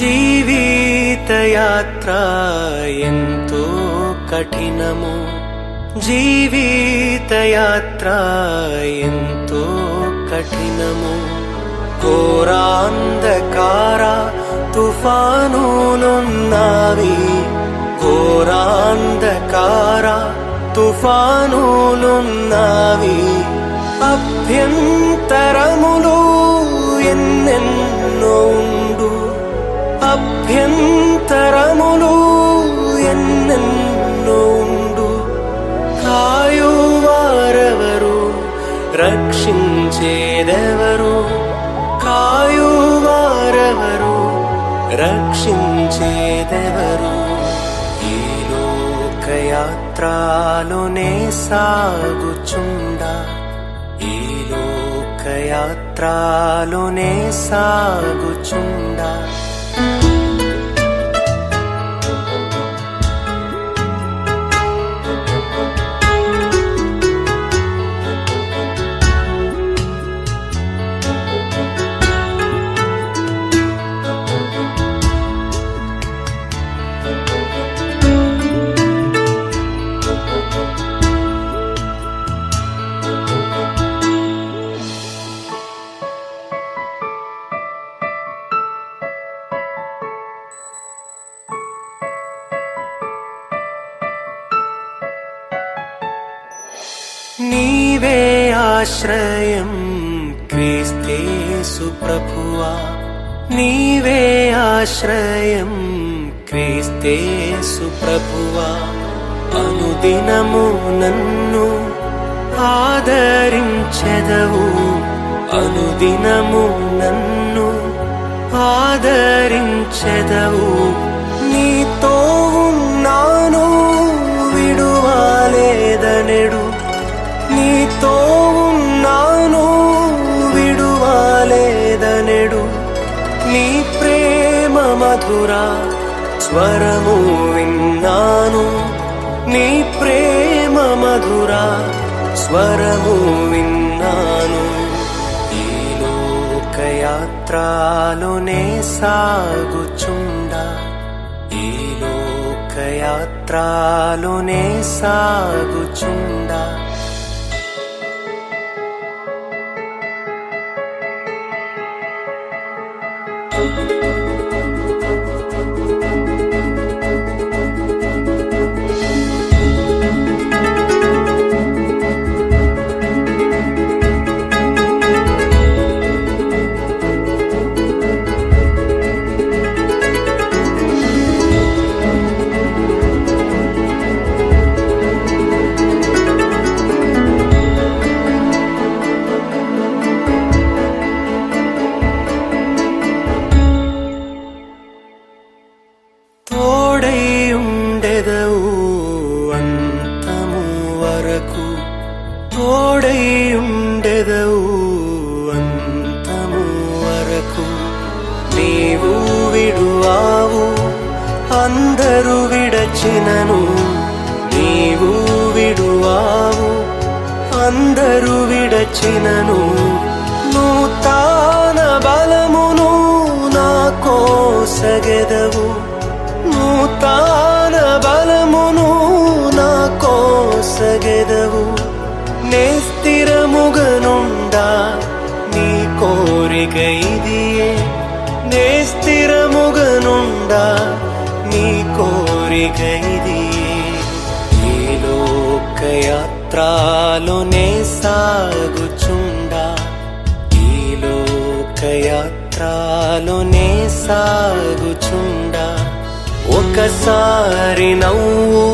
జీవితయాత్ర ఎంతో కఠినము. జీవితయాత్ర ఎంతో కఠినము. ఘోరాంధకార తుఫానులున్నావి. ఘోరాంధకార తుఫానులున్నావి. అభ్యంతరములు ఎన్నెన్నో ఉండు అభ్యంతరములు ఎన్నెన్నో ఉండు. కాయువారెవరు? రక్షించేదెవరు? కాయువారెవరు? రక్షించేదెవరు? ఈ లోకయాత్రలోనే సాగుచుండా. ఈ లోకయాత్రలోనే సాగుచుండా. నీవే ఆశ్రయం క్రీస్తేసు ప్రభువా. నీవే ఆశ్రయం క్రీస్తేసు ప్రభువా. అనుదినము నన్ను ఆదరించెదవు. అనుదినము నన్ను ఆదరించెదవు. మధురా స్వరము విన్నాను. నీ ప్రేమ మధురా స్వరము విన్నాను. ఈ లోకయాత్రలోనే సాగుచుండా. ఈ లోకయాత్రలోనే సాగుచుండా. అందరూ విడచినను నీవు విడువావు. అందరూ విడచినను నువ్వు తాన బలమును నా కోసగెదవు. నువ్వు తాన బలమును నా కోసగెదవు. నే స్థిరముగనుండా నీ కోరిక ఇదియే. నే స్థిరముగనుండా ఇది ఈ లోకయాత్రలోనే సాగుచుండా. ఈ లోకయాత్రలోనే సాగుచుండా. ఒకసారి నవ్వు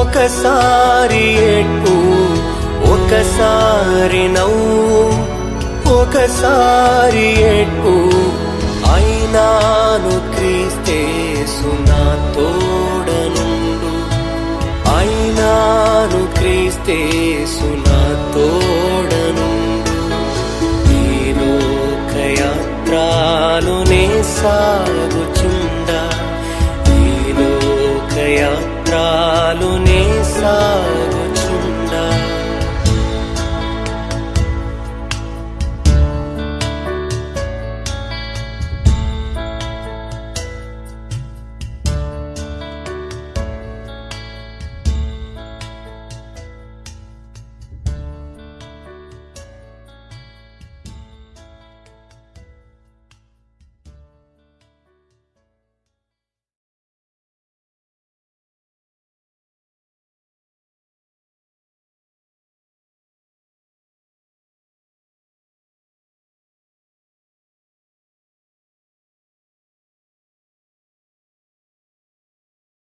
ఒకసారి ఎట్టు ఒకసారి నవ్వు ఒకసారి ఎట్టు అయినాను క్రీస్తే నా తోడనుండు. అయినాను క్రీస్తేసు నా తోడనుండు. ఈ లోకయాత్రలోనే సా